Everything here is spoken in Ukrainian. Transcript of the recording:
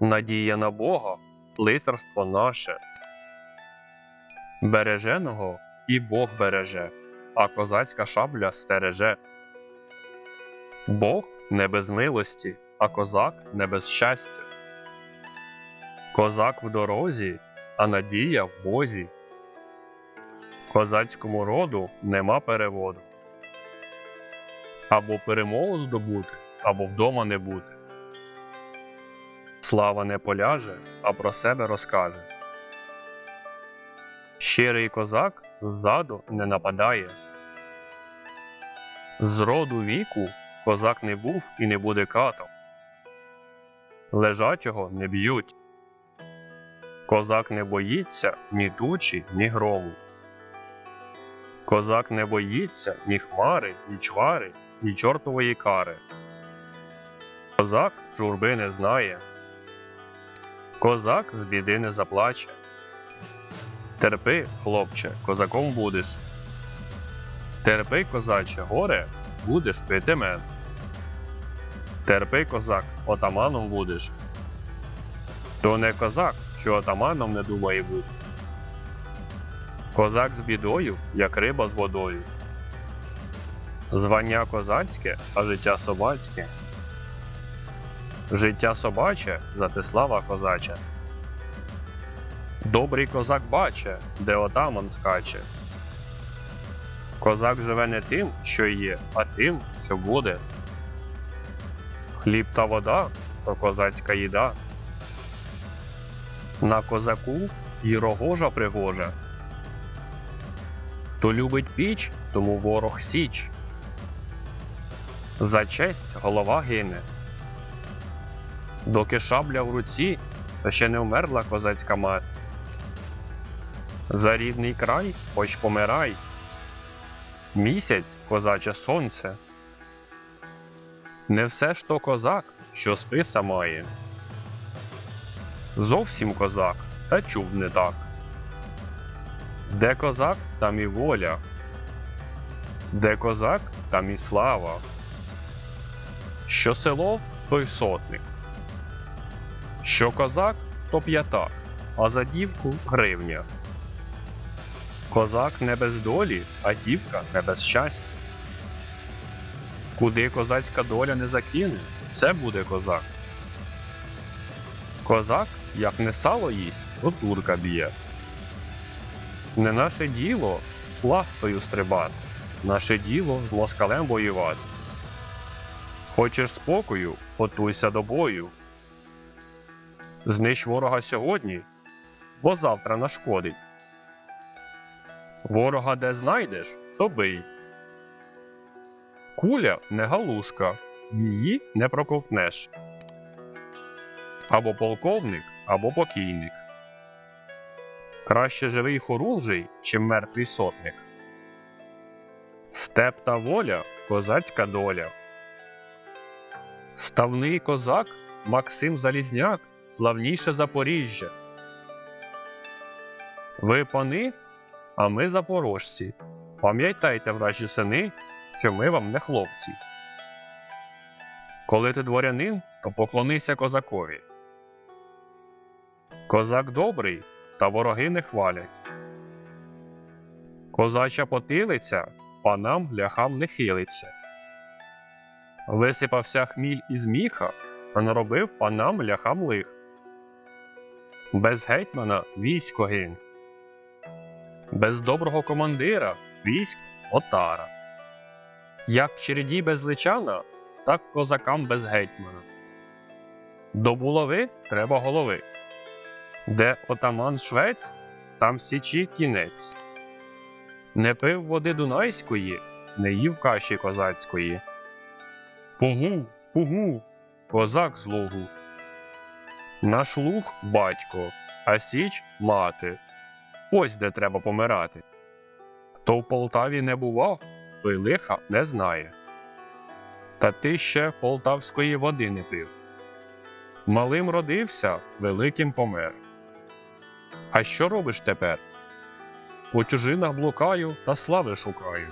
Надія на Бога, лицарство наше. Береженого і Бог береже, а козацька шабля стереже. Бог не без милості, а козак не без щастя. Козак в дорозі, а надія в Бозі. Козацькому роду нема переводу. Або перемогу здобути, або вдома не бути. Слава не поляже, а про себе розкаже. Щирий козак ззаду не нападає. З роду віку козак не був і не буде катом. Лежачого не б'ють. Козак не боїться ні тучі, ні грому. Козак не боїться ні хмари, ні чвари, ні чортової кари. Козак журби не знає. Козак з біди не заплаче. Терпи, хлопче, козаком будеш. Терпи, козаче, горе, будеш пити мед. Терпи, козак, отаманом будеш. То не козак, що отаманом не думає бути. Козак з бідою, як риба з водою. Звання козацьке, а життя собацьке. Життя собаче, зате слава козача. Добрий козак баче, де отаман скаче. Козак живе не тим, що є, а тим, що буде. Хліб та вода то козацька їда. На козаку і рогожа пригожа. Хто любить піч, тому ворог січ. За честь голова гине. Доки шабля в руці, то ще не вмерла козацька мать. За рідний край хоч помирай. Місяць козаче сонце. Не все ж то козак, що списа має. Зовсім козак, та чув не так. Де козак, там і воля. Де козак, там і слава. Що село, то й сотник. Що козак, то п'ятак, а за дівку гривня. Козак не без долі, а дівка не без щастя. Куди козацька доля не закине, все буде козак. Козак, як не сало їсть, то турка б'є. Не наше діло плахтою стрибати, наше діло з москалем воювати. Хочеш спокою, готуйся до бою. Знищ ворога сьогодні, бо завтра нашкодить. Ворога де знайдеш, то бий. Куля не галушка, її не проковтнеш. Або полковник, або покійник. Краще живий хорунжий, чим мертвий сотник. Степ та воля козацька доля. Ставний козак Максим Залізняк славніше Запоріжжя. Ви пани, а ми запорожці. Пам'ятайте, вражі сини, що ми вам не хлопці. Коли ти дворянин, то поклонися козакові. Козак добрий, та вороги не хвалять. Козача потилиця панам ляхам не хилиться. Висипався хміль із міха та наробив панам ляхам лих. Без гетьмана військо гин. Без доброго командира військ отара. Як череді без личана, так козакам без гетьмана. До булави треба голови. Де отаман швець, там січі кінець. Не пив води дунайської, не їв каші козацької. Пугу, пугу, козак з лугу. Наш луг батько, а січ мати. Ось де треба помирати. Хто в Полтаві не бував, той лиха не знає. Та ти ще полтавської води не пив. Малим родився, великим помер. А що робиш тепер? По чужинах блукаю та слави шукаю.